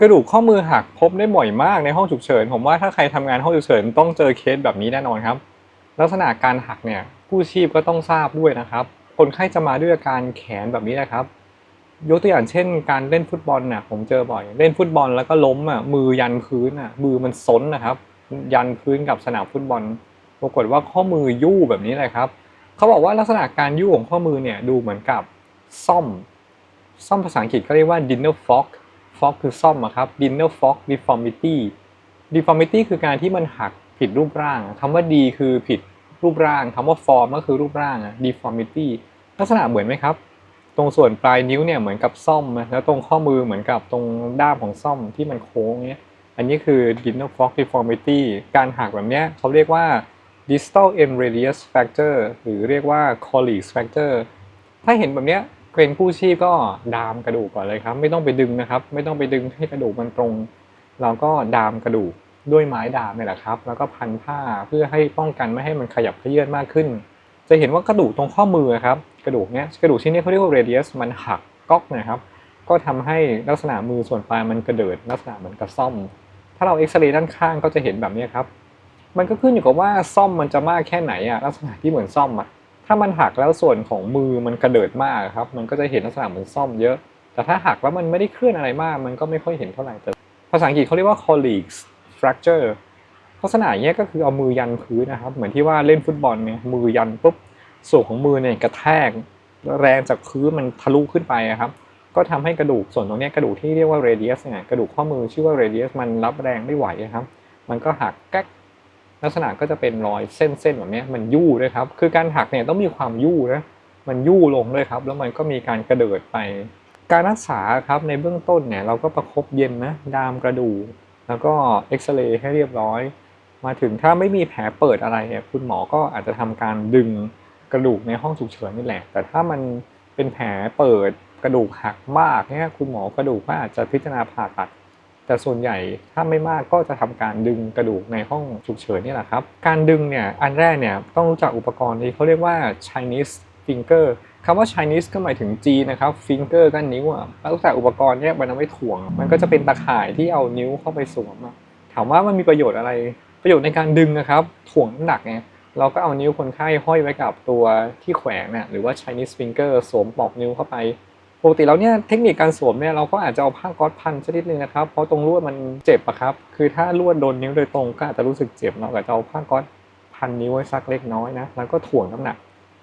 กระดูกข้อมือหักพบได้บ่อยมากในห้องฉุกเฉิน ผมว่าถ้าใครทำงานห้องฉุกเฉินต้องเจอเคสแบบนี้แน่นอนครับ ลักษณะการหักเนี่ยกู้ชีพก็ต้องทราบด้วยนะครับ คนไข้จะมาด้วยอาการแขนแบบนี้นะครับ ยกตัวอย่างเช่น การเล่นฟุตบอลน่ะผมเจอบ่อย เล่นฟุตบอลแล้วก็ล้มอะมือยันพื้นอะมือมันซนนะครับ ยันพื้นกับสนามฟุตบอล ปรากฏว่าข้อมือยู่ แบบนี้เลยครับเขาบอกว่าลักษณะการยู่ของข้อมือเนี่ยดูเหมือนกับซ่อม ซ่อมภาษาอังกฤษก็เรียกว่า dinner fork fork คือซ่อมอะครับ dinner fork deformity deformity คือการที่มันหักผิดรูปร่างคำว่า d คือผิดรูปร่างคำว่า form ก็คือรูปร่างอะ deformity ลักษณะเหมือนไหมครับ ตรงส่วนปลายนิ้วเนี่ยเหมือนกับซ่อมนะแล้วตรงข้อมือเหมือนกับตรงด้ามของซ่อมที่มันโค้งเนี้ย อันนี้คือ dinner fork deformity การหักแบบเนี้ยเขาเรียกว่า distal end radius fracture หรือเรียกว่า colles fracture ถ้าเห็นแบบเนี้ย เกรนกู้ชีพก็ดามกระดูกก่อนเลยครับ ไม่ต้องไปดึงนะครับ ไม่ต้องไปดึงให้กระดูกมันตรง เราก็ดามกระดูกด้วยไม้ดามนี่แหละครับ แล้วก็พันผ้าเพื่อให้ป้องกันไม่ให้มันขยับเขยื้อนมากขึ้น จะเห็นว่ากระดูกตรงข้อมือครับกระดูกเนี้ยกระดูกชิ้นนี้เขาเรียกว่า radius มันหักก๊อกนะครับ ก็ทำให้ลักษณะมือส่วนปลายมันกระเดิดลักษณะเหมือนกับซ่อม ถ้าเราเอ็กซเรย์ด้านข้างก็จะเห็นแบบนี้ครับมันก็ขึ้นอยู่กับว่าซ่อมมันจะมากแค่ไหนอะลักษณะที่เหมือนซ่อมอะ ถ้ามันหักแล้วส่วนของมือมันกระเดิดมากครับ มันก็จะเห็นลักษณะเหมือนซ่อมเยอะ แต่ถ้าหักแล้วมันไม่ได้เคลื่อนอะไรมาก มันก็ไม่ค่อยเห็นเท่าไหร่แต่ภาษาอังกฤษเขาเรียกว่า colleagues fracture ลักษณะเงี้ยก็คือเอามือยันพื้นนะครับ เหมือนที่ว่าเล่นฟุตบอลเนี่ยมือยันปุ๊บส่วนของมือเนี่ยกระแทกแรงจากพื้นมันทะลุขึ้นไปครับ ก็ทำให้กระดูกส่วนตรงเนี้ยกระดูกที่เรียกว่า radius เนี่ยกระดูกข้อมือชื่อว่า radius มันรับแรงไม่ไหวครับ มันก็หักแก๊ก ลักษณะก็จะเป็นรอยเส้นๆแบบนี้มันยู่ด้วยครับ คือการหักเนี่ยต้องมีความยู่นะมันยู่ลงด้วยครับ แล้วมันก็มีการกระเดิดไป การรักษาครับในเบื้องต้นเนี่ยเราก็ประคบเย็นนะดามกระดูกแล้วก็เอ็กซเรย์ให้เรียบร้อย มาถึงถ้าไม่มีแผลเปิดอะไรเนี่ยคุณหมอก็อาจจะทำการดึงกระดูกในห้องฉุกเฉินนี่แหละ แต่ถ้ามันเป็นแผลเปิดกระดูกหักมากเนี่ยคุณหมอกระดูกก็อาจจะพิจารณาผ่าตัด แต่ส่วนใหญ่ถ้าไม่มากก็จะทำการดึงกระดูกในห้องฉุกเฉินนี่แหละครับ การดึงเนี่ยอันแรกเนี่ยต้องรู้จักอุปกรณ์นี้เขาเรียกว่า Chinese finger คำว่า Chinese ก็หมายถึงจีนนะครับ finger ก็นิ้วอะแล้วแต่อุปกรณ์เนี่ยมันไว้ถ่วง มันก็จะเป็นตะข่ายที่เอานิ้วเข้าไปสวมถามว่ามันมีประโยชน์อะไร ประโยชน์ในการดึงนะครับ ถ่วงน้ำหนักไงเราก็เอานิ้วคนไข้ห้อยไว้กับตัวที่แขวนน่ะหรือว่า Chinese finger สวมปลอกนิ้วเข้าไป ปกติแล้วเนี่ยเทคนิคการสวมเนี่ยเราก็อาจจะเอาผ้าก๊อซพันชนิดนึงนะครับเพราะตรงลวดมันเจ็บอะครับคือถ้าลวดโดนนิ้วโดยตรงก็อาจจะรู้สึกเจ็บเราะก็จะเอาผ้าก๊อซพันนิ้วไว้สักเล็กน้อยนะแล้วก็ถ่วงน้ำหนัก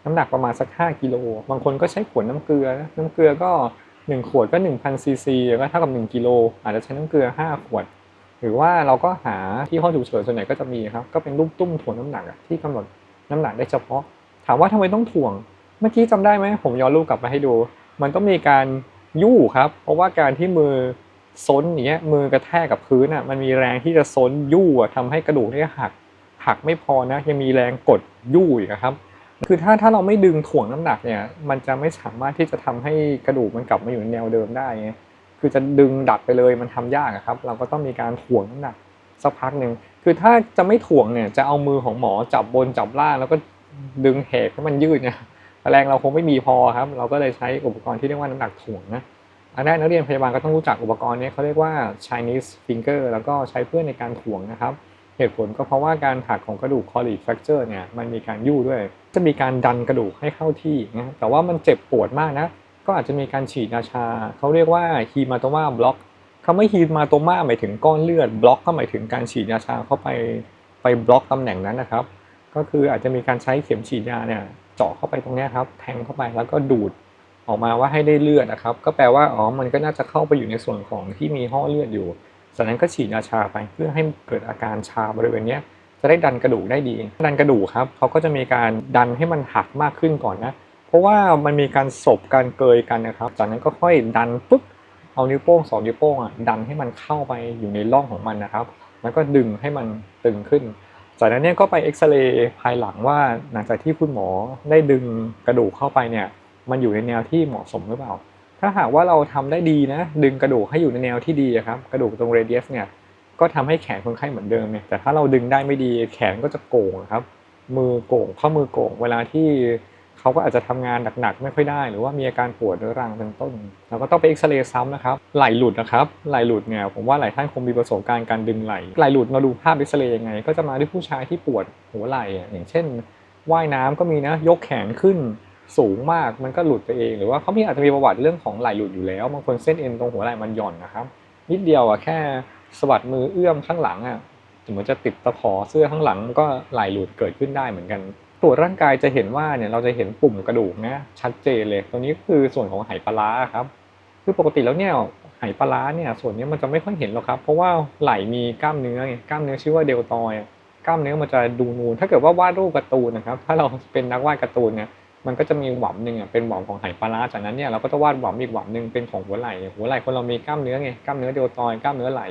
น้ำหนักประมาณสัก 5กิโลบางคนก็ใช้ขวดน้ำเกลือนะน้ำเกลือก็ 1 ขวดก็1,000ซีซีก็เท่ากับ1กิโลอาจจะใช้น้ำเกลือ 5 ขวด หรือว่าเราก็หาที่ห้องฉุกเฉินส่วนใหญ่ก็จะมีครับก็เป็นลูกตุ้มถ่วงน้ำหนักที่กำหนดน้ำหนักได้เฉพาะ ถามว่าทำไมต้องถ่วง เมื่อกี้จำได้ไหมผมย้อนรูปกลับมาให้ดู มันต้องมีการยู่ครับ เพราะว่าการที่มือซนอย่างเงี้ยมือกระแทกกับพื้นอะมันมีแรงที่จะซนยู่อะทำให้กระดูกเนี่ยหักหักไม่พอนะยังมีแรงกดยู่อีกครับ คือถ้าถ้าเราไม่ดึงถ่วงน้ำหนักเนี่ยมันจะไม่สามารถที่จะทำให้กระดูกมันกลับมาอยู่ในแนวเดิมได้ไงคือจะดึงดัดไปเลยมันทำยากครับ เราก็ต้องมีการถ่วงน้ำหนักสักพักหนึ่งคือถ้าจะไม่ถ่วงเนี่ยจะเอามือของหมอจับบนจับล่างแล้วก็ดึงแหกให้มันยืดเนี่ย แรงเราคงไม่มีพอครับ เราก็เลยใช้อุปกรณ์ที่เรียกว่าน้ำหนักถ่วงนะอันแรกนักเรียนพยาบาลก็ต้องรู้จักอุปกรณ์นี้เขาเรียกว่า Chinese finger แล้วก็ใช้เพื่อในการถ่วงนะครับเหตุผลก็เพราะว่าการหักของกระดูก Colle fracture เนี่ยมันมีการยู่ด้วย จะมีการดันกระดูกให้เข้าที่นะแต่ว่ามันเจ็บปวดมากนะ ก็อาจจะมีการฉีดยาชา เขาเรียกว่า hematoma block คำว่า hematoma หมายถึงก้อนเลือด block ก็หมายถึงการฉีดยาชาเข้าไปไปบล็อกตำแหน่งนั้นนะครับ ก็คืออาจจะมีการใช้เข็มฉีดยาเนี่ยเจาะเข้าไปตรงเนี้ยครับ แทงเข้าไปแล้วก็ดูดออกมาว่าให้ได้เลือดนะครับ ก็แปลว่าอ๋อมันก็น่าจะเข้าไปอยู่ในส่วนของที่มีห่อเลือดอยู่จากนั้นก็ฉีดยาชาไปเพื่อให้เกิดอาการชาบริเวณเนี้ยจะได้ดันกระดูกได้ดี ดันกระดูกครับเขาก็จะมีการดันให้มันหักมากขึ้นก่อนนะเพราะว่ามันมีการสบการเกยกันนะครับ จากนั้นก็ค่อยดันปุ๊บเอานิ้วโป้งสองนิ้วโป้งอะดันให้มันเข้าไปอยู่ในร่องของมันนะครับ แล้วก็ดึงให้มันตึงขึ้น จากนั้นเนี่ยก็ไปเอ็กซเรย์ภายหลังว่าหลังจากที่คุณหมอได้ดึงกระดูกเข้าไปเนี่ยมันอยู่ในแนวที่เหมาะสมหรือเปล่า ถ้าหากว่าเราทำได้ดีนะ ดึงกระดูกให้อยู่ในแนวที่ดีครับกระดูกตรงเรเดียสเนี่ยก็ทำให้แขนคนไข้เหมือนเดิมเนี่ยแต่ถ้าเราดึงได้ไม่ดีแขนก็จะโก่งครับมือโก่งข้อมือโก่งเวลาที่ เขาก็อาจจะทำงานหนักๆไม่ค่อยได้ หรือว่ามีอาการปวดเรื้อรังเป็นต้นเราก็ต้องไปเอ็กซเรย์ซ้ำนะครับไหลหลุดนะครับไหลหลุดเนี่ยผมว่าหลายท่านคงมีประสบการณ์การดึงไหลไหลหลุดเราดูภาพเอ็กซเรย์ยังไง ก็จะมาด้วยผู้ชายที่ปวดหัวไหล่อย่างเช่นว่ายน้ำก็มีนะยกแขนขึ้นสูงมากมันก็หลุดไปเอง หรือว่าเขามีอาจจะมีประวัติเรื่องของไหลหลุดอยู่แล้วบางคนเส้นเอ็นตรงหัวไหล่มันหย่อนนะครับ นิดเดียวอะแค่สะบัดมือเอื้อมข้างหลังอะถึงมันจะติดตะขอเสื้อข้างหลังมันก็ไหลหลุดเกิดขึ้นได้เหมือนกัน ตรวจร่างกายจะเห็นว่าเนี่ยเราจะเห็นปุ่มกระดูกนะชัดเจนเลย ตัวนี้คือส่วนของไหปลาครับ คือปกติแล้วเนี่ยไหปลาเนี่ยส่วนนี้มันจะไม่ค่อยเห็นหรอกครับ เพราะว่าไหลมีกล้ามเนื้อไงกล้ามเนื้อชื่อว่าเดลตอย์กล้ามเนื้อมันจะดูนูน ถ้าเกิดว่าวาดรูปการ์ตูนนะครับ ถ้าเราเป็นนักวาดการ์ตูนเนี่ยมันก็จะมีหว่ำหนึ่งอะเป็นหว่ำของไหปลาจากนั้นเนี่ยเราก็จะวาดหว่ำอีกหว่ำหนึ่งเป็นของหัวไหล่หัวไหล่คนเรามีกล้ามเนื้อไงกล้ามเนื้อเดลตอย์กล้ามเนื้อไหล่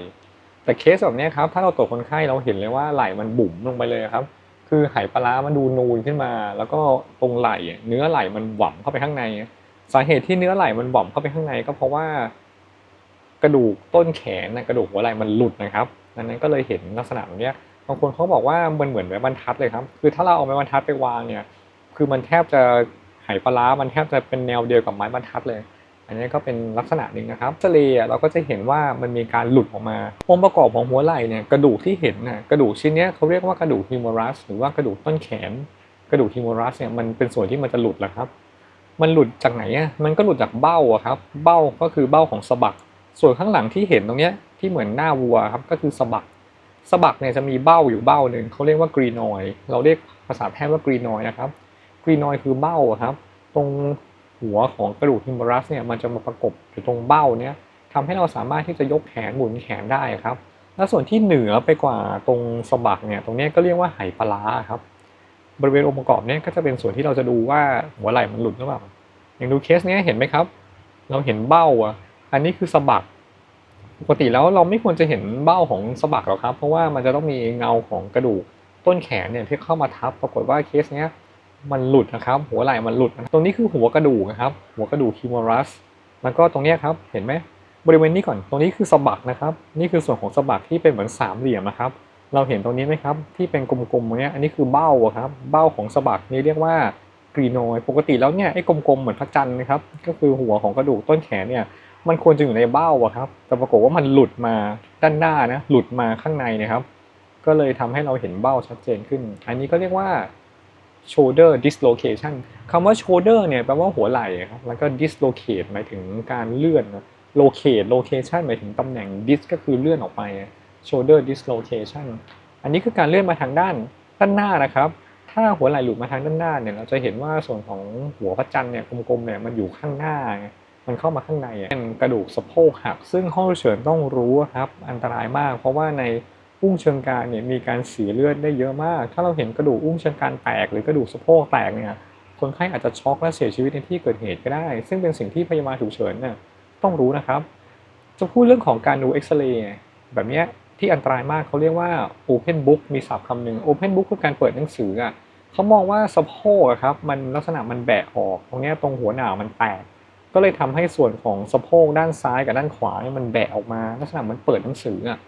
แต่เคสแบบนี้ครับถ้าเราตรวจคนไข้เราเห็นเลยว่าไหล่มันบุ๋มลงไปเลยครับ คือไหปลาร้ามันดูนูนขึ้นมา แล้วก็ตรงไหล่เนื้อไหล่มันหว่ำเข้าไปข้างใน สาเหตุที่เนื้อไหล่มันหว่ำเข้าไปข้างใน ก็เพราะว่า กระดูกต้นแขนนะกระดูกหัวไหล่มันหลุดนะครับดังนั้นก็เลยเห็นลักษณะแบบนี้บางคนเขาบอกว่ามันเหมือนไม้บรรทัดเลยครับ คือถ้าเราเอาไม้บรรทัดไปวางเนี่ย คือมันแทบจะไหปลาร้ามันแทบจะเป็นแนวเดียวกับไม้บรรทัดเลย อันนี้ก็เป็นลักษณะหนึ่งนะครับเซเลย์เราก็จะเห็นว่ามันมีการหลุดออกมาองค์ประกอบของหัวไหล่เนี่ยกระดูกที่เห็นน่ะกระดูกชิ้นเนี้ยเขาเรียกว่ากระดูกฮิโมรัสหรือว่ากระดูกต้นแขน กระดูกฮิโมรัสเนี่ยมันเป็นส่วนที่มันจะหลุดแหละครับ มันหลุดจากไหนอะมันก็หลุดจากเบ้าอะครับ เบ้าก็คือเบ้าของสะบัก ส่วนข้างหลังที่เห็นตรงเนี้ยที่เหมือนหน้าวัวครับก็คือสะบักสะบักเนี่ยจะมีเบ้าอยู่เบ้าหนึ่งเขาเรียกว่ากรีนอย เราเรียกภาษาแพทย์ว่ากรีนอยนะครับกรีนอยคือเบ้าอะครับ ตรง หัวของกระดูกฮิมรัสเนี่ยมันจะมาประกบอยู่ตรงเบ้าเนี่ยทำให้เราสามารถที่จะยกแขนหมุนแขนได้ครับ และส่วนที่เหนือไปกว่าตรงสะบักเนี่ยตรงนี้ก็เรียกว่าไหปลาร้าครับ บริเวณองค์ประกอบเนี่ยก็จะเป็นส่วนที่เราจะดูว่าหัวไหล่มันหลุดหรือเปล่าอย่างดูเคสเนี้ยเห็นไหมครับ เราเห็นเบ้าอะอันนี้คือสะบักปกติแล้วเราไม่ควรจะเห็นเบ้าของสะบักหรอกครับ เพราะว่ามันจะต้องมีเงาของกระดูกต้นแขนเนี่ยที่เข้ามาทับ ปรากฏว่าเคสเนี้ย มันหลุดนะครับ หัวไหล่มันหลุด ตรงนี้คือหัวกระดูกนะครับ หัวกระดูกฮิมอรัส แล้วก็ตรงนี้ครับ เห็นไหมบริเวณนี้ก่อน ตรงนี้คือสะบักนะครับ นี่คือส่วนของสะบักที่เป็นเหมือนสามเหลี่ยมนะครับ เราเห็นตรงนี้ไหมครับ ที่เป็นกลมๆตรงนี้ อันนี้คือเบ้าอะครับ เบ้าของสะบักนี่เรียกว่ากรีโนยปกติแล้วเนี่ยไอ้กลมๆเหมือนพระจันทร์นะครับ ก็คือหัวของกระดูกต้นแขนเนี่ย มันควรจะอยู่ในเบ้าอะครับ แต่ปรากฏว่ามันหลุดมาด้านหน้านะ หลุดมาข้างในนะครับ ก็เลยทำให้เราเห็นเบ้าชัดเจนขึ้น อันนี้ก็เรียกว่า shoulder dislocation คำว่า shoulder เนี่ยแปลว่าหัวไหล่ครับแล้วก็ dislocate หมายถึงการเลื่อน locate location หมายถึงตำแหน่ง dis ก็คือเลื่อนออกไป shoulder dislocation อันนี้คือการเลื่อนมาทางด้านด้านหน้านะครับ ถ้าหัวไหล่หลุดมาทางด้านหน้าเนี่ยเราจะเห็นว่าส่วนของหัวพระจันทร์เนี่ยกลมๆเนี่ยมันอยู่ข้างหน้า มันเข้ามาข้างในเป็นกระดูกสะโพกหัก ซึ่งห้องเฉินต้องรู้ครับอันตรายมาก เพราะว่าใน อุ้งเชิงกรานเนี่ยมีการเสียเลือดได้เยอะมาก ถ้าเราเห็นกระดูกอุ้งเชิงกรานแตก หรือกระดูกสะโพกแตกเนี่ยคนไข้อาจจะช็อกและเสียชีวิตในที่เกิดเหตุก็ได้ ซึ่งเป็นสิ่งที่พยาบาลฉุกเฉินเนี่ยต้องรู้นะครับ จะพูดเรื่องของการดูเอ็กซเรย์แบบเนี้ยที่อันตรายมากเขาเรียกว่า Open Book มีศัพท์คำหนึ่ง Open Book คือการเปิดหนังสืออะเขามองว่าสะโพกครับมันลักษณะมันแบะออก ตรงเนี้ยตรงหัวหนาวมันแตก ก็เลยทำให้ส่วนของสะโพกด้านซ้ายกับด้านขวาเนี่ยมันแบะออกมา ลักษณะมันเปิดหนังสืออะ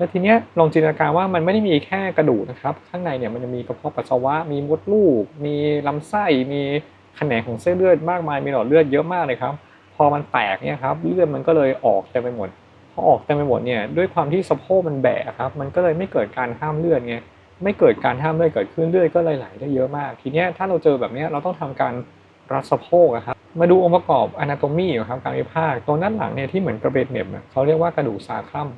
แล้วทีเนี้ยลองจินตนาการว่ามันไม่ได้มีแค่กระดูกนะครับ ข้างในเนี่ยมันจะมีกระเพาะปัสสาวะ มีมดลูก มีลำไส้ มีแขนงของเส้นเลือดมากมาย มีหลอดเลือดเยอะมากเลยครับ พอมันแตกเนี่ยครับเลือดมันก็เลยออกเต็มไปหมด พอออกเต็มไปหมดเนี่ยด้วยความที่สะโพกมันแบะครับ มันก็เลยไม่เกิดการห้ามเลือดไง ไม่เกิดการห้ามเลือดเกิดขึ้นเลือดก็เลยไหลได้เยอะมาก ทีเนี้ยถ้าเราเจอแบบเนี้ยเราต้องทำการรัดสะโพกครับ มาดูองค์ประกอบ anatomy ครับการวิภาคตรงด้านหลังเนี่ยที่เหมือนกระเบนเหน็บเขาเรียกว่ากระดูกซาครัม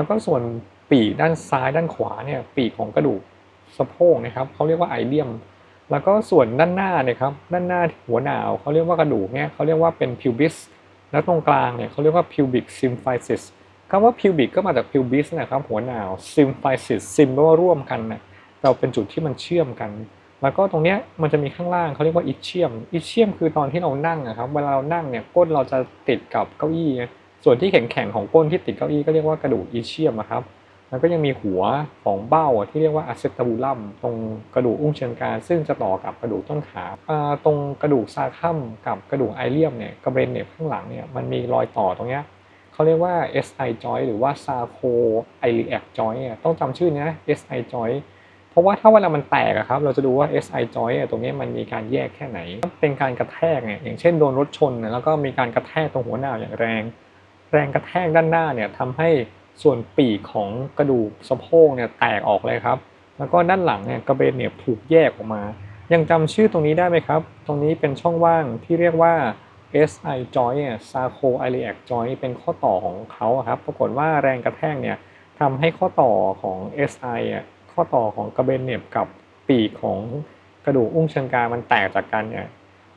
แล้วก็ส่วนปีกด้านซ้ายด้านขวาเนี่ยปีกของกระดูกสะโพกนะครับเขาเรียกว่าไอเลียม แล้วก็ส่วนด้านหน้าเนี่ยครับด้านหน้าหัวหนาวเขาเรียกว่ากระดูกเนี่ยเขาเรียกว่าเป็น pubis แล้วตรงกลางเนี่ยเขาเรียกว่า pubic symphysis คำว่า pubic ก็มาจาก pubis นะครับหัวหนาว symphysis sym แปลว่าร่วมกันนะเราเป็นจุดที่มันเชื่อมกัน แล้วก็ตรงเนี้ยมันจะมีข้างล่างเขาเรียกว่าอิเชียมอิเชียมคือตอนที่เรานั่งอะครับเวลาเรานั่งเนี่ยก้นเราจะติดกับเก้าอี้ ส่วนที่แข็งๆของก้นที่ติดเก้าอี้ก็เรียกว่ากระดูกอิเชียมครับแล้วก็ยังมีหัวของเบ้าที่เรียกว่าอะเซตาบูลัมตรงกระดูกอุ้งเชิงกรานซึ่งจะต่อกับกระดูกต้นขาตรงกระดูกซาคัมกับกระดูกไอเลียมเนี่ยกระเบนเนี่ยข้างหลังเนี่ยมันมีรอยต่อตรงเนี้ยเขาเรียกว่า SI joint หรือว่า sarco iliac joint อะต้องจำชื่อนะ SI joint เพราะว่าถ้าเวลามันแตกครับ เราจะดูว่า SI joint ตรงนี้มันมีการแยกแค่ไหน เป็นการกระแทกเนี่ยอย่างเช่นโดนรถชนแล้วก็มีการกระแทกตรงหัวหน้าอย่างแรง แรงกระแทกด้านหน้าเนี่ยทำให้ส่วนปีกของกระดูกสะโพกเนี่ยแตกออกเลยครับ แล้วก็ด้านหลังเนี่ยกระเบนเนี่ยถูกแยกออกมา ยังจำชื่อตรงนี้ได้ไหมครับ ตรงนี้เป็นช่องว่างที่เรียกว่า SI joint เนี่ย sarcoiliac joint เป็นข้อต่อของเขาครับ ปรากฏว่าแรงกระแทกเนี่ยทำให้ข้อต่อของ SI อะข้อต่อของกระเบนเนี่ยกับปีกของกระดูกอุ้งเชิงกรานมันแตกจากกันเนี่ย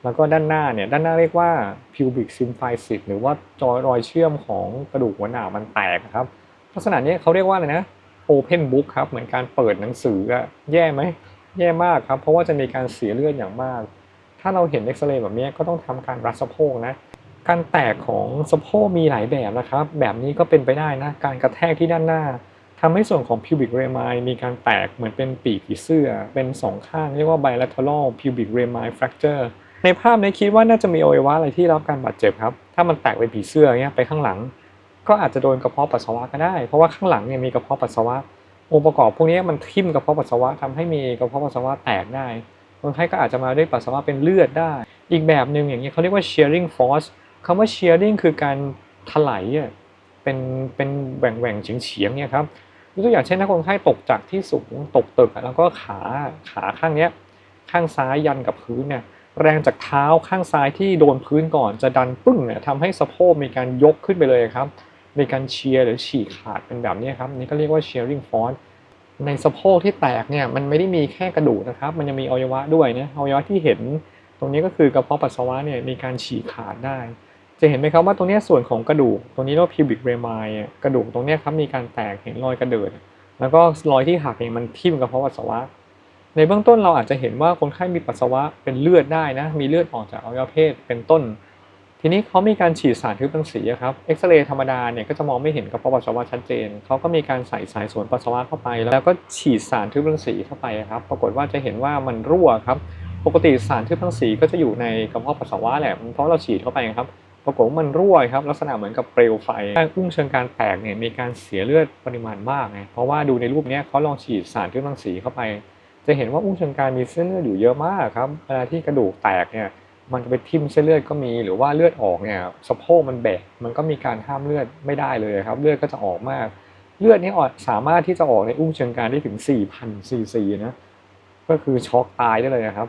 แล้วก็ด้านหน้าเนี่ยด้านหน้าเรียกว่า pubic symphysis หรือว่าจอยรอยเชื่อมของกระดูกหัวหน้ามันแตกครับลักษณะนี้เขาเรียกว่าอะไรนะ open book ครับเหมือนการเปิดหนังสืออะแย่ไหมแย่มากครับ เพราะว่าจะมีการเสียเลือดอย่างมาก ถ้าเราเห็นเอ็กซเรย์แบบนี้ก็ต้องทำการรัดสะโพกนะการแตกของสะโพกมีหลายแบบนะครับ แบบนี้ก็เป็นไปได้นะ การกระแทกที่ด้านหน้าทำให้ส่วนของ pubic rami มีการแตกเหมือนเป็นปีกผีเสื้อ เป็นสองข้างเรียกว่า bilateral pubic rami fracture ในภาพนี้คิดว่าน่าจะมีอวัยวะอะไรที่รับการบาดเจ็บครับ ถ้ามันแตกเป็นผีเสื้อเงี้ยไปข้างหลัง ก็อาจจะโดนกระเพาะปัสสาวะก็ได้ เพราะว่าข้างหลังเนี่ยมีกระเพาะปัสสาวะ องค์ประกอบพวกนี้มันทิ่มกระเพาะปัสสาวะทำให้มีกระเพาะปัสสาวะแตกได้คนไข้ก็อาจจะมาด้วยปัสสาวะเป็นเลือดได้ อีกแบบหนึ่งอย่างนี้ยเขาเรียกว่า shearing force คำว่า shearing คือการถลายเป็นเป็นแหว่งแหว่งเฉียงเฉียงเนี่ยครับยกตัวอย่างเช่นถ้าคนไข้ตกจากที่สูงตกตึกแล้วก็ขาขาข้างเนี้ยข้างซ้ายยันกับพื้นเนี่ย แรงจากเท้าข้างซ้ายที่โดนพื้นก่อนจะดันปึ้งเนี่ยทำให้สะโพกมีการยกขึ้นไปเลยครับในการเชียร์หรือฉีกขาดเป็นแบบนี้ครับนี่ก็เรียกว่า shearing force ในสะโพกที่แตกเนี่ยมันไม่ได้มีแค่กระดูกนะครับ มันยังมีอวัยวะด้วยนะอวัยวะที่เห็น ตรงนี้ก็คือกระเพาะปัสสาวะเนี่ยมีการฉีกขาดได้ จะเห็นไหมครับว่าตรงนี้ส่วนของกระดูก ตรงนี้เรียกว่า pubic rami อะกระดูกตรงนี้ครับมีการแตกเห็นรอยกระเดิดแล้วก็รอยที่หักเนี่ยมันทิ่มกระเพาะปัสสาวะ ในเบื้องต้นเราอาจจะเห็นว่าคนไข้มีปัสสาวะเป็นเลือดได้นะ มีเลือดออกจากอวัยวะเพศเป็นต้น ทีนี้เขามีการฉีดสารทึบรังสีครับเอ็กซเรย์ธรรมดาเนี่ยก็จะมองไม่เห็นกระเพาะปัสสาวะชัดเจนเขาก็มีการใส่สายสวนปัสสาวะเข้าไป แล้วก็ฉีดสารทึบรังสีเข้าไปครับ ปรากฏว่าจะเห็นว่ามันรั่วครับ ปกติสารทึบรังสีก็จะอยู่ในกระเพาะปัสสาวะแหละเพราะเราฉีดเข้าไปครับปรากฏว่ามันรั่วครับลักษณะเหมือนกับเปลวไฟอุ้งเชิงการแตกเนี่ยมีการเสียเลือดปริมาณมากไงเพราะว่าดูในรูปเนี้ยเขาลองฉีดสารทึบรังสีเข้าไป จะเห็นว่าอุ้งเชิงการมีเส้นเลือดอยู่เยอะมากครับเวลาที่กระดูกแตกเนี่ยมันจะไปทิ่มเส้นเลือดก็มีหรือว่าเลือดออกเนี่ยสะโพกมันแบกมันก็มีการห้ามเลือดไม่ได้เลยครับ เลือดก็จะออกมาก เลือดนี้ออกสามารถที่จะออกในอุ้งเชิงกรานได้ถึง 4,000ซีซีนะก็คือช็อกตายได้เลยครับ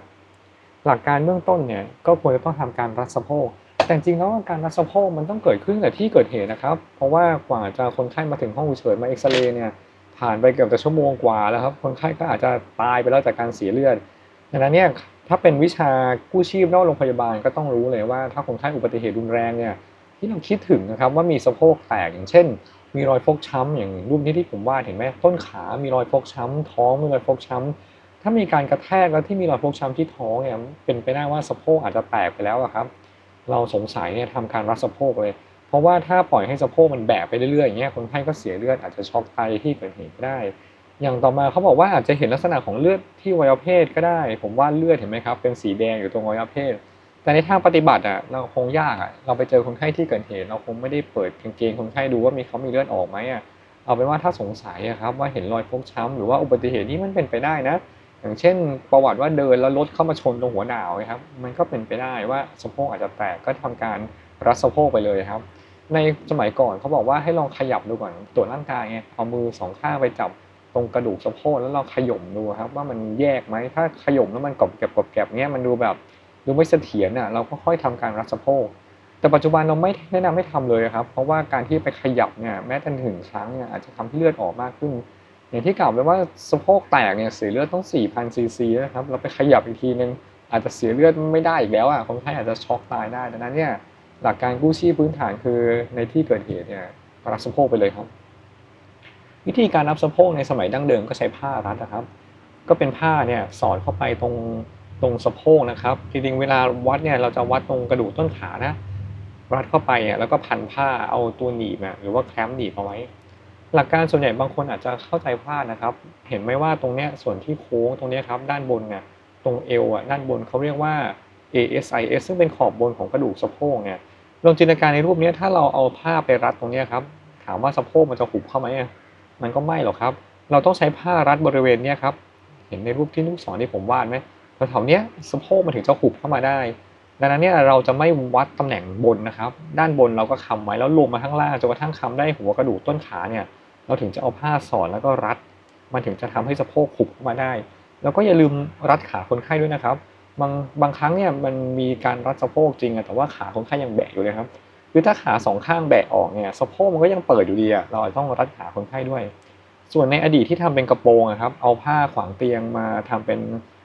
หลักการเบื้องต้นเนี่ยก็ควรจะต้องทำการรัดสะโพกแต่จริงๆแล้วการรัดสะโพกมันต้องเกิดขึ้นแต่ที่เกิดเหตุนะครับ เพราะว่ากว่าจะคนไข้มาถึงห้องฉุกเฉินมาเอ็กซเรย์เนี่ย ผ่านไปเกือบจะชั่วโมงกว่าแล้วครับคนไข้ก็อาจจะตายไปแล้วจากการเสียเลือดดังนั้นเนี่ยถ้าเป็นวิชากู้ชีพนอกโรงพยาบาลก็ต้องรู้เลยว่า ถ้าคนไข้อุบัติเหตุรุนแรงเนี่ยที่เราคิดถึงนะครับว่ามีสะโพกแตกอย่างเช่น มีรอยฟกช้ำอย่างรูปนี้ที่ผมวาดเห็นไหมต้นขา มีรอยฟกช้ำท้องมีรอยฟกช้ำถ้ามีการกระแทกแล้วที่มีรอยฟกช้ำที่ท้องเนี่ยเป็นไปได้ว่าสะโพกอาจจะแตกไปแล้วครับ เราสงสัยเนี่ยทำการรัดสะโพกเลย ราะว่าถ้าปล่อยให้สะโพกมันแบกไปเรื่อยๆอย่างเงี้ยคนไข้ก็เสียเลือดอาจจะช็อกตายที่เกิดเหตุได้ อย่างต่อมาเขาบอกว่าอาจจะเห็นลักษณะของเลือดที่วัยวเพศก็ได้ ผมว่าเลือดเห็นไหมครับเป็นสีแดงอยู่ตรงวัยวเพศ แต่ในทางปฏิบัติอะเราคงยากอะเราไปเจอคนไข้ที่เกิดเหตุ เราคงไม่ได้เปิดกางเกงคนไข้ดูว่ามีเขามีเลือดออกไหมอะเอาเป็นว่าถ้าสงสัยอะครับว่าเห็นรอยฟกช้ำหรือว่าอุบัติเหตุนี้มันเป็นไปได้นะ อย่างเช่น ประวัติว่าเดินแล้วรถเข้ามาชนตรงหัวหนาวครับมันก็เป็นไปได้ว่าสะโพกอาจจะแตกก็ทำการรัดสะโพกไปเลยครับ ในสมัยก่อนเขาบอกว่าให้ลองขยับดูก่อนตรวจร่างกายไงเอามือสองข้างไปจับตรงกระดูกสะโพกแล้วเราขย่มดูครับ ว่ามันแยกไหมถ้าขย่มแล้วมันกรอบแกรบกรอบแกรบเนี้ยมันดูแบบดูไม่เสถียรอะเราก็ค่อยทำการรัดสะโพกแต่ปัจจุบันเราไม่แนะนำให้ทำเลยครับ เพราะว่าการที่ไปขยับเนี่ยแม้แต่หนึ่งครั้งเนี่ยอาจจะทำให้เลือดออกมากขึ้น อย่างที่กล่าวไปว่าสะโพกแตกเนี่ยเสียเลือดต้อง 4,000 ซีซีนะครับเราไปขยับอีกทีนึงอาจจะเสียเลือดไม่ได้อีกแล้วอะคนไข้อาจจะช็อกตายได้ดังนั้นเนี่ย หลักการกู้ชีพพื้นฐานคือในที่เกิดเหตุเนี่ยรับสะโพกไปเลยครับ วิธีการรับสะโพกในสมัยดั้งเดิมก็ใช้ผ้ารัดนะครับ ก็เป็นผ้าเนี่ยสอดเข้าไปตรงตรงสะโพกนะครับจริงๆเวลาวัดเนี่ยเราจะวัดตรงกระดูกต้นขานะรัดเข้าไปอะแล้วก็พันผ้าเอาตัวหนีบอะหรือว่าแคมหนีบเอาไว้ หลักการส่วนใหญ่บางคนอาจจะเข้าใจพลาดนะครับ เห็นไหมว่าตรงเนี้ยส่วนที่โค้งตรงเนี้ยครับด้านบนเนี่ยตรงเอวอะด้านบนเขาเรียกว่า ASIS ซึ่งเป็นขอบบนของกระดูกสะโพกเนี่ย ลองจินตนาการในรูปนี้ถ้าเราเอาผ้าไปรัดตรงนี้ครับ ถามว่าสะโพกมันจะหุบเข้าไหมอะมันก็ไม่หรอกครับ เราต้องใช้ผ้ารัดบริเวณนี้ครับ เห็นในรูปที่ลูกศรที่ผมวาดไหมแถวๆเนี้ยสะโพกมันถึงจะหุบเข้ามาได้ ดังนั้นเนี่ยเราจะไม่วัดตำแหน่งบนนะครับ ด้านบนเราก็คำไว้แล้วลงมาข้างล่างจนกระทั่งคำได้หัวกระดูกต้นขาเนี่ย เราถึงจะเอาผ้าสอดแล้วก็รัด มันถึงจะทำให้สะโพกหุบเข้ามาได้ แล้วก็อย่าลืมรัดขาคนไข้ด้วยนะครับ บางบางครั้งเนี่ยมันมีการรัดสะโพกจริงอะแต่ว่าขาคนไข้ยังแบะอยู่เลยครับคือถ้าขาสองข้างแบะออกเนี่ยสะโพกมันก็ยังเปิดอยู่ดีอะเราอาจต้องรัดขาคนไข้ด้วย ส่วนในอดีตที่ทำเป็นกระโปรงครับเอาผ้าขวางเตียงมาทำเป็น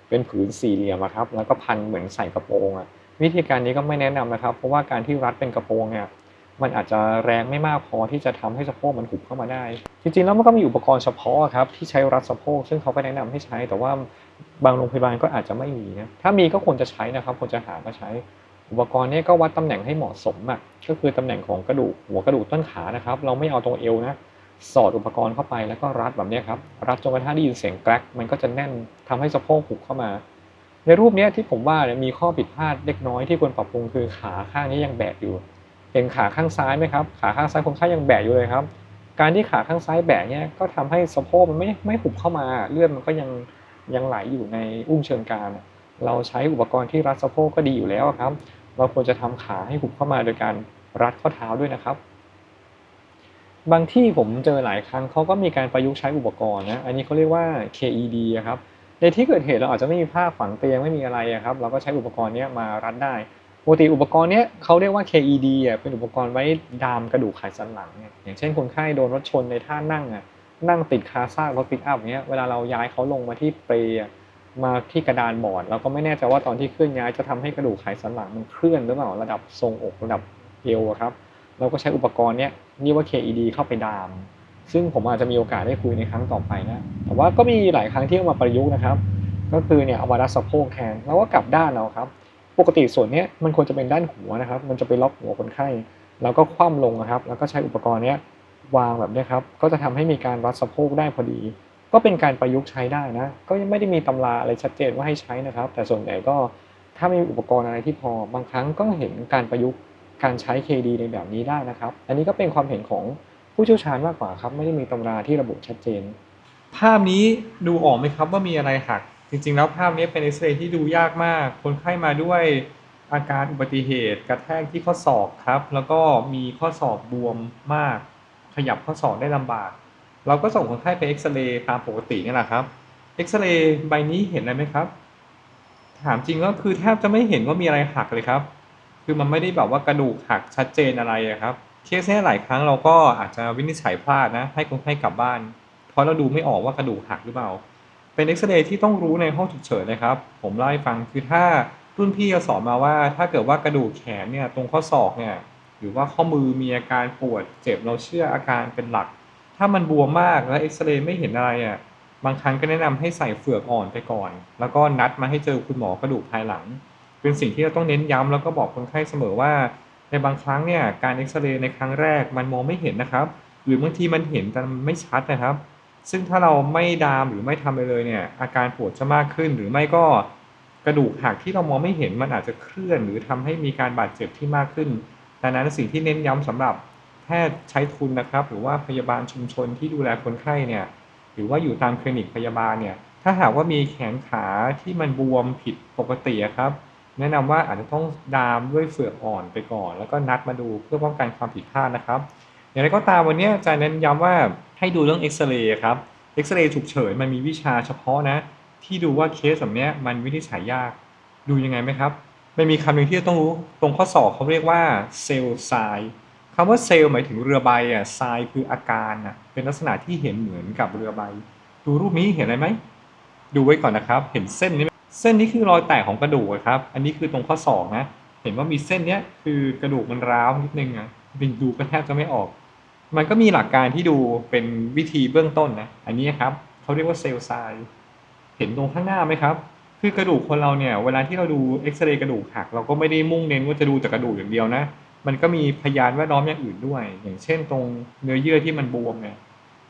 เป็นผืนสี่เหลี่ยมครับแล้วก็พันเหมือนใส่กระโปรงอะวิธีการนี้ก็ไม่แนะนำนะครับ เพราะว่าการที่รัดเป็นกระโปรงเนี่ยมันอาจจะแรงไม่มากพอที่จะทำให้สะโพกมันหุบเข้ามาได้ จริงๆแล้วมันก็มีอุปกรณ์เฉพาะครับที่ใช้รัดสะโพกซึ่งเขาก็แนะนำให้ใช้แต่ว่า บางโรงพยาบาลก็อาจจะไม่มีนะถ้ามีก็ควรจะใช้นะครับควรจะหามาใช้ อุปกรณ์นี้ก็วัดตำแหน่งให้เหมาะสมอะก็คือตำแหน่งของกระดูกหัวกระดูกต้นขานะครับ เราไม่เอาตรงเอวนะสอดอุปกรณ์เข้าไปแล้วก็รัดแบบนี้ครับรัดจนกระทั่งได้ยินเสียงแกรกมันก็จะแน่นทำให้สะโพกหุบเข้ามา ในรูปนี้ที่ผมว่าเนี่ยมีข้อผิดพลาดเล็กน้อยที่ควรปรับปรุงคือขาข้างนี้ยังแบกอยู่เห็นขาข้างซ้ายไหมครับขาข้างซ้ายคนไข้ยังแบกอยู่เลยครับ การที่ขาข้างซ้ายแบกเนี่ยก็ทำให้สะโพกมันไม่ไม่หุบเข้ามาเลือดมันก็ยัง ยังไหลอยู่ในอุ้งเชิงกรานเราใช้อุปกรณ์ที่รัดสะโพกก็ดีอยู่แล้วครับ เราควรจะทำขาให้หุบเข้ามาโดยการรัดข้อเท้าด้วยนะครับ บางที่ผมเจอหลายครั้งเขาก็มีการประยุกต์ใช้อุปกรณ์นะอันนี้เขาเรียกว่า KED ครับในที่เกิดเหตุเราอาจจะไม่มีผ้าฝังเตียงไม่มีอะไรครับ เราก็ใช้อุปกรณ์นี้มารัดได้ปกติอุปกรณ์เนี้ยเขาเรียกว่า KED เป็นอุปกรณ์ไว้ดามกระดูกไขสันหลัง อย่างเช่นคนไข้โดนรถชนในท่านั่งอะ นั่งติดคาซากรถปิกอัพเนี้ยเวลาเราย้ายเขาลงมาที่เปรย์มาที่กระดานบอร์ดเราก็ไม่แน่ใจว่าตอนที่เคลื่อนย้ายจะทำให้กระดูกไขสันหลังมันเคลื่อนหรือเปล่าระดับทรงอกระดับเอวอะครับเราก็ใช้อุปกรณ์เนี้ยเรียกว่า KED เข้าไปดาม ซึ่งผมอาจจะมีโอกาสได้คุยในครั้งต่อไปนะแต่ว่าก็มีหลายครั้งที่เอามาประยุกต์นะครับ ก็คือเนี่ยเอามารัดสะโพกแทนแล้วก็กลับด้านเราครับ ปกติส่วนเนี้ยมันควรจะเป็นด้านหัวนะครับ มันจะไปล็อกหัวคนไข้ แล้วก็คว่ำลงนะครับ แล้วก็ใช้อุปกรณ์เนี้ย วางแบบนี้ครับ ก็จะทำให้มีการรัดสะโพกได้พอดี ก็เป็นการประยุกต์ใช้ได้นะ ก็ยังไม่ได้มีตำราอะไรชัดเจนว่าให้ใช้นะครับ แต่ส่วนใหญ่ก็ถ้ามีอุปกรณ์อะไรที่พอ บางครั้งก็เห็นการประยุกต์การใช้ KD ในแบบนี้ได้นะครับ อันนี้ก็เป็นความเห็นของผู้เชี่ยวชาญมากกว่าครับ ไม่ได้มีตำราที่ระบุชัดเจน ภาพนี้ดูออกไหมครับว่ามีอะไรหัก จริง ๆ แล้วภาพนี้เป็นเอ็กซเรย์ที่ดูยากมาก คนไข้มาด้วยอาการอุบัติเหตุ กระแทกที่ข้อศอกครับ แล้วก็มีข้อศอกบวมมาก ยับข้อศอกได้ลำบาก เราก็ส่งคนไข้ไปเอ็กซเรย์ตามปกตินี่แหละครับเอ็กซเรย์ใบนี้เห็นอะไรไหมครับ ถามจริงก็คือแทบจะไม่เห็นว่ามีอะไรหักเลยครับ คือมันไม่ได้แบบว่ากระดูกหักชัดเจนอะไระครับเคสนี้หลายครั้งเราก็อาจจะวินิจฉัยพลาดนะ ให้คนไข้กลับบ้าน เพราะเราดูไม่ออกว่ากระดูกหักหรือเปล่า เป็นเอ็กซเรย์ที่ต้องรู้ในห้องฉุกเฉินเลยครับ ผมเล่าให้ฟังคือถ้ารุ่นพี่เขาสอนมาว่า ถ้าเกิดว่ากระดูกแขนเนี่ยตรงข้อศอกเนี่ย หรือว่าข้อมือมีอาการปวดเจ็บเราเชื่ออาการเป็นหลัก ถ้ามันบวมมากแล้วเอ็กซเรย์ไม่เห็นอะไรอะบางครั้งก็แนะนำให้ใส่เฟือกอ่อนไปก่อน แล้วก็นัดมาให้เจอคุณหมอกระดูกภายหลัง เป็นสิ่งที่เราต้องเน้นย้ำแล้วก็บอกคนไข้เสมอว่า ในบางครั้งเนี่ยการเอ็กซเรย์ในครั้งแรกมันมองไม่เห็นนะครับ หรือบางทีมันเห็นแต่ไม่ชัดนะครับ ซึ่งถ้าเราไม่ดามหรือไม่ทำไปเลยเนี่ยอาการปวดจะมากขึ้น หรือไม่ก็กระดูกหักที่เรามองไม่เห็นมันอาจจะเคลื่อน หรือทำให้มีการบาดเจ็บที่มากขึ้น ดังนั้นสิ่งที่เน้นย้ำสำหรับแพทย์ใช้ทุนนะครับ หรือว่าพยาบาลชุมชนที่ดูแลคนไข้เนี่ยหรือว่าอยู่ตามคลินิกพยาบาลเนี่ยถ้าหากว่ามีแขนขาที่มันบวมผิดปกติครับ แนะนำว่าอาจจะต้องดามด้วยเฟือกอ่อนไปก่อน แล้วก็นัดมาดูเพื่อป้องกันความผิดพลาดนะครับอย่างไรก็ตามวันนี้อาจารย์เน้นย้ำว่าให้ดูเรื่องเอ็กซเรย์ครับเอ็กซเรย์ฉุกเฉินมันมีวิชาเฉพาะนะ ที่ดูว่าเคสแบบนี้มันวินิจฉัยยาก ดูยังไงไหมครับ มันมีคำหนึ่งที่ต้องรู้ตรงข้อศอกเขาเรียกว่าเซลล์ทรายคำว่าเซลล์หมายถึงเรือใบอะทรายคืออาการอะเป็นลักษณะที่เห็นเหมือนกับเรือใบ ดูรูปนี้เห็นอะไรไหมดูไว้ก่อนนะครับ เห็นเส้นนี้ไหมเส้นนี้คือรอยแตกของกระดูกครับ อันนี้คือตรงข้อศอกนะเห็นว่ามีเส้นเนี้ยคือกระดูกมันร้าวนิดนึงอะดูก็แทบจะไม่ออก มันก็มีหลักการที่ดูเป็นวิธีเบื้องต้นนะอันนี้ครับเขาเรียกว่าเซลล์ทรายเห็นตรงข้างหน้าไหมครับ คือกระดูกคนเราเนี่ยเวลาที่เราดูเอ็กซเรย์กระดูกหักเราก็ไม่ได้มุ่งเน้นว่าจะดูแต่กระดูกอย่างเดียวนะ มันก็มีพยานแวดล้อมอย่างอื่นด้วย อย่างเช่น ตรงเนื้อเยื่อที่มันบวมเนี่ย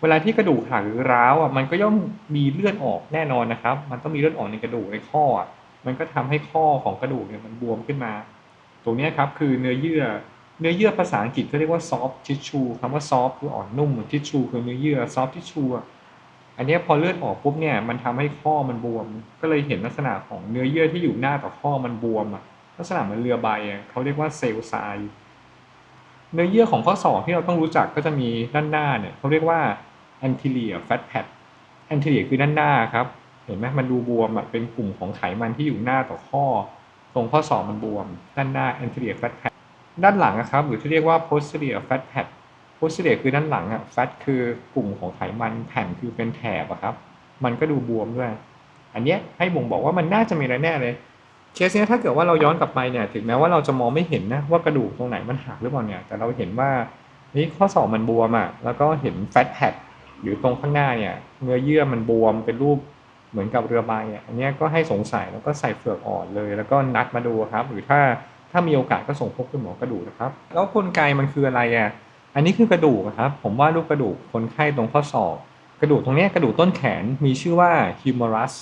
เวลาที่กระดูกหักหรือร้าวอะมันก็ย่อมมีเลือดออกแน่นอนนะครับ มันต้องมีเลือดออกในกระดูกในข้อ มันก็ทำให้ข้อของกระดูกเนี่ยมันบวมขึ้นมา ตรงนี้ครับคือเนื้อเยื่อเนื้อเยื่อภาษาอังกฤษเขาเรียกว่า soft tissue คำว่า soft คืออ่อนนุ่ม tissue คือเนื้อเยื่อ soft tissue อันนี้พอเลือดออกปุ๊บเนี่ยมันทำให้ข้อมันบวม ก็เลยเห็นลักษณะของเนื้อเยื่อที่อยู่หน้าต่อข้อมันบวมอะลักษณะเหมือนเรือใบอะเขาเรียกว่าเซลล์ทรายเนื้อเยื่อของข้อศอกที่เราต้องรู้จักก็จะมีด้านหน้าเนี่ยเขาเรียกว่า anterior fat pad anterior คือด้านหน้าครับ เห็นไหมมันดูบวมเป็นกลุ่มของไขมันที่อยู่หน้าต่อข้อ ตรงข้อศอกมันบวม ด้านหน้า anterior fat pad ด้านหลังนะครับ หรือที่เรียกว่า posterior fat pad posterior คือด้านหลังอะ fat คือกลุ่มของไขมันแผ่นคือเป็นแถบอะครับ มันก็ดูบวมด้วย อันเนี้ยให้บ่งบอกว่ามันน่าจะมีอะไรแน่เลยเคสเนี้ยถ้าเกิดว่าเราย้อนกลับไปเนี่ยถึงแม้ว่าเราจะมองไม่เห็นนะว่ากระดูกตรงไหนมันหักหรือเปล่าเนี่ยแต่เราเห็นว่านี่ข้อศอกมันบวมอะแล้วก็เห็นแฟตแพดอยู่ตรงข้างหน้าเนี่ยเนื้อเยื่อมันบวมเป็นรูปเหมือนกับเรือใบอะอันเนี้ยก็ให้สงสัยแล้วก็ใส่เฟือกอ่อนเลย แล้วก็นัดมาดูครับ หรือถ้าถ้ามีโอกาสก็ส่งพบคุณหมอกระดูกนะครับ แล้วกลไกมันคืออะไรอะ อันนี้คือกระดูกครับ ผมว่ารูปกระดูกคนไข้ตรงข้อศอกกระดูกตรงนี้กระดูกต้นแขนมีชื่อว่า humerus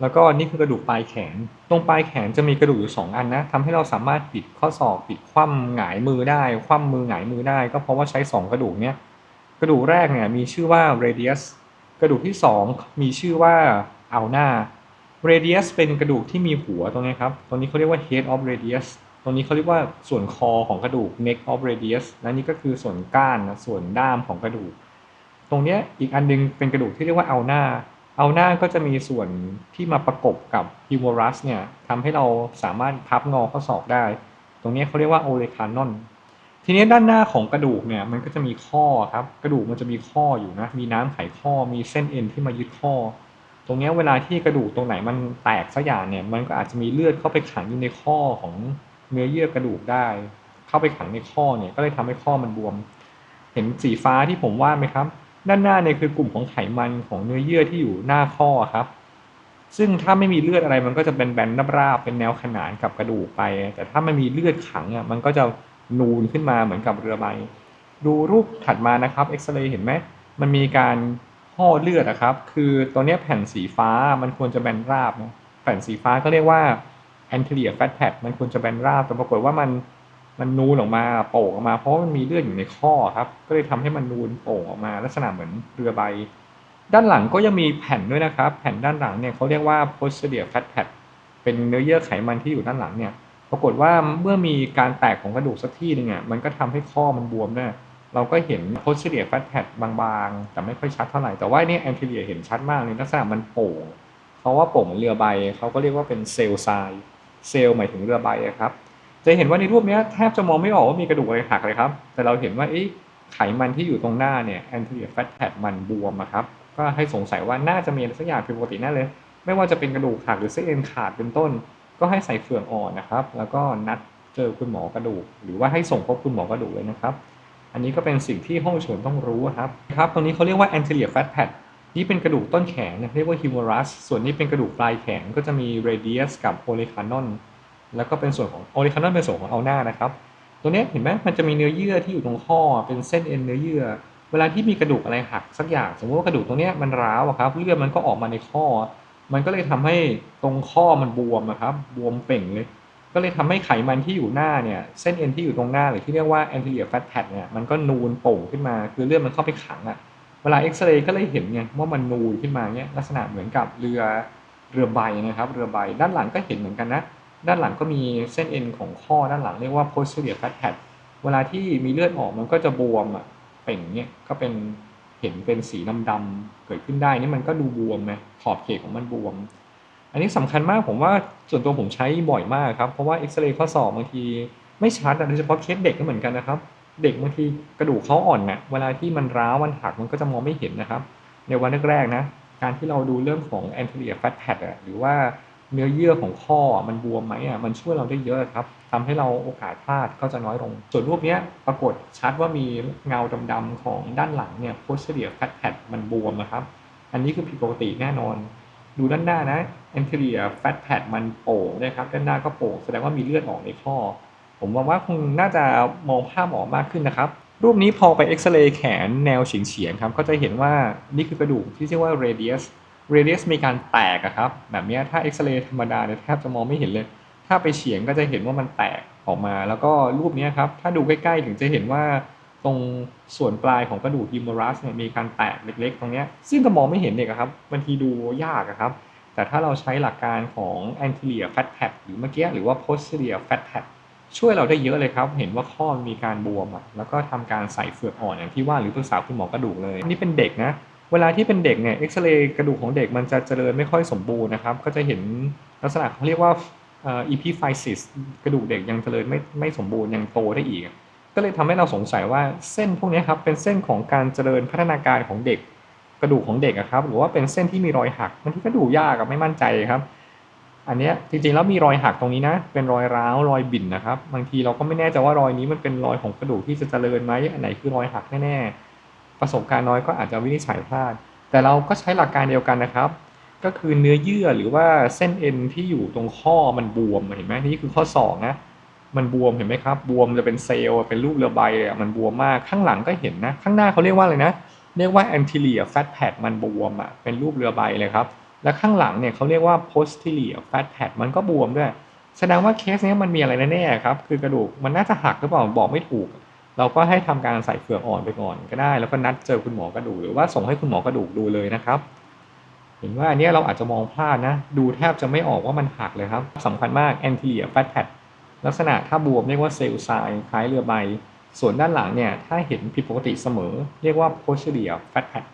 แล้วก็นี่คือกระดูกปลายแขน ตรงปลายแขนจะมีกระดูกอยู่ 2 อันนะทำให้เราสามารถปิดข้อศอกปิดคว่ำหงายมือได้ คว่ำมือหงายมือได้ ก็เพราะว่าใช้ 2 กระดูกเนี้ยกระดูกแรกเนี่ยมีชื่อว่า radius กระดูกที่ 2 มีชื่อว่า ulna radius เป็นกระดูกที่มีหัวตรงนี้ครับตรงนี้เขาเรียกว่า head of radius ตรงนี้เขาเรียกว่าส่วนคอของกระดูก neck of radius และนี่ก็คือส่วนก้านนะส่วนด้ามของกระดูก ตรงนี้อีกอันนึงเป็นกระดูกที่เรียกว่า ulna เอาหน้าก็จะมีส่วนที่มาประกบกับฮิวม r รัสเนี่ยทำให้เราสามารถพับงอข้อศอกได้ ตรงนี้เขาเรียกว่าโอเลคานอนทีนี้ด้านหน้าของกระดูกเนี่ยมันก็จะมีข้อครับกระดูกมันจะมีข้ออยู่นะมีน้ำไขข้อมีเส้นเอ็นที่มายึดข้อ ตรงนี้เวลาที่กระดูกตรงไหนมันแตกสักอย่างเนี่ยมันก็อาจจะมีเลือดเข้าไปขังอยู่ในข้อของ เนื้อเยื่อกระดูกได้ เข้าไปขังในข้อเนี่ยก็เลยทำให้ข้อมันบวม เห็นสีฟ้าที่ผมวาดไหมครับ ด้านหน้าเนี่ยคือกลุ่มของไขมันของเนื้อเยื่อที่อยู่หน้าข้อครับ ซึ่งถ้าไม่มีเลือดอะไรมันก็จะเป็นแบนๆราบเป็นแนวขนานกับกระดูกไป แต่ถ้ามันมีเลือดขังอะมันก็จะนูนขึ้นมาเหมือนกับเรือใบดูรูปถัดมานะครับเอ็กซเรย์เห็นไหมมันมีการห่อเลือดนะครับ คือตัวเนี้ยแผ่นสีฟ้ามันควรจะแบนราบนะแผ่นสีฟ้าก็เรียกว่า anterior fat pad มันควรจะแบนราบแต่ปรากฏว่ามันมันนูนออกมาโป่งออกมา เพราะมันมีเลือดอยู่ในข้อครับ ก็เลยทำให้มันนูนโป่งออกมาลักษณะเหมือนเรือใบ ด้านหลังก็ยังมีแผ่นด้วยนะครับ แผ่นด้านหลังเนี่ยเขาเรียกว่า posterior fat pad เป็นเนื้อเยื่อไขมันที่อยู่ด้านหลังเนี่ย ปรากฏว่าเมื่อมีการแตกของกระดูกสักที่หนึงอะมันก็ทำให้ข้อมันบวมเนี่ยเราก็เห็น posterior fat pad บางๆ แต่ไม่ค่อยชัดเท่าไหร่ แต่ว่าเนี่ย anterior เห็นชัดมากเลยลักษณะมันโป่งเพราะว่าโป่งเหมือนเรือใบเขาก็เรียกว่าเป็นเซลล์ทราย เซลล์หมายถึงเรือใบอะครับจะเห็นว่าในรูปเนี้ยแทบจะมองไม่ออกว่ามีกระดูกอะไรหักเลยครับ แต่เราเห็นว่าเอ๊ะไขมันที่อยู่ตรงหน้าเนี่ย anterior fat pad มันบวมอะครับก็ให้สงสัยว่าน่าจะมีสักอย่างผิดปกติแน่เลย ไม่ว่าจะเป็นกระดูกหักหรือเส้นเอ็นขาดเป็นต้น ก็ให้ใส่เฟือกอ่อนนะครับ แล้วก็นัดเจอคุณหมอกระดูก หรือว่าให้ส่งพบคุณหมอกระดูกเลยนะครับ อันนี้ก็เป็นสิ่งที่ห้องฉุกเฉินต้องรู้ครับครับตรงนี้เขาเรียกว่า anterior fat pad นี่เป็นกระดูกต้นแขนเรียกว่า humerus ส่วนนี้เป็นกระดูกปลายแขนก็จะมี radius กับ olecranon แล้วก็เป็นส่วนของ olecranon เป็นส่วนของเอาหน้านะครับ ตัวนี้เห็นไหมมันจะมีเนื้อเยื่อที่อยู่ตรงข้อ เป็นเส้นเอ็นเนื้อเยื่อ เวลาที่มีกระดูกอะไรหักสักอย่าง สมมติว่ากระดูกตรงนี้มันร้าวอะครับ เลือดมันก็ออกมาในข้อ มันก็เลยทำให้ตรงข้อมันบวมอะครับ บวมเป่งเลย ก็เลยทำให้ไขมันที่อยู่หน้าเนี่ย เส้นเอ็นที่อยู่ตรงหน้าหรือที่เรียกว่า anterior fat pad เนี่ย มันก็นูนโป่งขึ้นมา คือเลือดมันเข้าไปขังอะ เวลาเอ็กซเรย์ก็เลยเห็นไงว่ามันนูนขึ้นมาเนี่ยลักษณะเหมือนกับเรือเรือใบนะครับ เรือใบด้านหลังก็เห็นเหมือนกันนะ ด้านหลังก็มีเส้นเอ็นของข้อด้านหลังเรียกว่า posterior fat pad เวลาที่มีเลือดออกมันก็จะบวมอะเป่งเนี่ยก็เป็นเห็นเป็นสีดำๆเกิดขึ้นได้นี่มันก็ดูบวมไหมขอบเขตของมันบวม อันนี้สำคัญมากผมว่าส่วนตัวผมใช้บ่อยมากครับเพราะว่าเอ็กซเรย์ข้อศอกบางทีไม่ชัดอะโดยเฉพาะเคสเด็กก็เหมือนกันนะครับ เด็กบางทีกระดูกเขาอ่อนนะเวลาที่มันร้าวมันหักมันก็จะมองไม่เห็นนะครับ ในวันแรกๆนะการที่เราดูเรื่องของ anterior fat pad อะหรือว่าเนื้อเยื่อของข้อมันบวมไหมอะมันช่วยเราได้เยอะครับทำให้เราโอกาสพลาดก็จะน้อยลง ส่วนรูปเนี้ยปรากฏชัดว่ามีเงาดำๆของด้านหลังเนี่ย posterior fat pad มันบวมนะครับ อันนี้คือผิดปกติแน่นอน ดูด้านหน้านะ anterior fat pad มันโป่งนะครับด้านหน้าก็โป่งแสดงว่ามีเลือดออกในข้อ ผมว่าว่าคงน่าจะมองภาพออกมากขึ้นนะครับ รูปนี้พอไปเอ็กซเรย์แขนแนวเฉียงๆครับ ก็จะเห็นว่านี่คือกระดูกที่เรียกว่า radius radius มีการแตกครับ แบบนี้ถ้าเอ็กซเรย์ธรรมดาเนี่ยแทบจะมองไม่เห็นเลย ถ้าไปเฉียงก็จะเห็นว่ามันแตกออกมา แล้วก็รูปนี้ครับ ถ้าดูใกล้ๆถึงจะเห็นว่าตรงส่วนปลายของกระดูกฮิมอรัสเนี่ยมีการแตกเล็กๆ ตรงนี้ซึ่งก็มองไม่เห็นเด็กอะครับบางทีดูยากครับ แต่ถ้าเราใช้หลักการของ anterior fat pad หรือเมื่อกี้หรือว่า posterior fat pad ช่วยเราได้เยอะเลยครับ เห็นว่าข้อมีการบวมอะแล้วก็ทำการใส่เฟือกอ่อนอย่างที่ว่าหรือปรึกษาคุณหมอกระดูกเลยนี่เป็นเด็กนะเวลาที่เป็นเด็กเนี่ยเอ็กซเรย์กระดูกของเด็กมันจะเจริญไม่ค่อยสมบูรณ์นะครับ ก็จะเห็นลักษณะเขาเรียกว่าเอ่อ epiphysis กระดูกเด็กยังเจริญไม่ไม่สมบูรณ์ยังโตได้อีก ก็เลยทำให้เราสงสัยว่าเส้นพวกนี้ครับเป็นเส้นของการเจริญพัฒนาการของเด็ก กระดูกของเด็กครับ หรือว่าเป็นเส้นที่มีรอยหักบางทีก็ดูยากอะไม่มั่นใจครับ อันเนี้ยจริงๆแล้วมีรอยหักตรงนี้นะ เป็นรอยร้าวรอยบิ่นนะครับ บางทีเราก็ไม่แน่ใจว่ารอยนี้มันเป็นรอยของกระดูกที่จะเจริญไหมอันไหนคือรอยหักแน่ๆประสบการณ์น้อยก็อาจจะวินิจฉัยพลาด แต่เราก็ใช้หลักการเดียวกันนะครับ ก็คือเนื้อเยื่อหรือว่าเส้นเอ็นที่อยู่ตรงข้อมันบวมเห็นไหมนี่คือข้อศอกนะมันบวมเห็นไหมครับ บวมจะเป็นเซลล์เป็นรูปเรือใบเลยอะมันบวมมากข้างหลังก็เห็นนะ ข้างหน้าเขาเรียกว่าอะไรนะ เรียกว่า anterior fat pad มันบวมอะเป็นรูปเรือใบเลยครับ และข้างหลังเนี่ยเขาเรียกว่า posterior fat pad มันก็บวมด้วย แสดงว่าเคสเนี้ยมันมีอะไรแน่ๆครับ คือกระดูกมันน่าจะหักหรือเปล่าบอกไม่ถูก เราก็ให้ทำการใส่เฟือกอ่อนไปก่อนก็ได้ แล้วก็นัดเจอคุณหมอกระดูกหรือว่าส่งให้คุณหมอกระดูกดูเลยนะครับ เห็นว่าอันนี้เราอาจจะมองพลาดนะ ดูแทบจะไม่ออกว่ามันหักเลยครับสำคัญมาก anterior fat pad ลักษณะถ้าบวมเรียกว่าเซลล์ไซน์คล้ายเรือใบ ส่วนด้านหลังเนี่ยถ้าเห็นผิดปกติเสมอ เรียกว่า posterior fat pad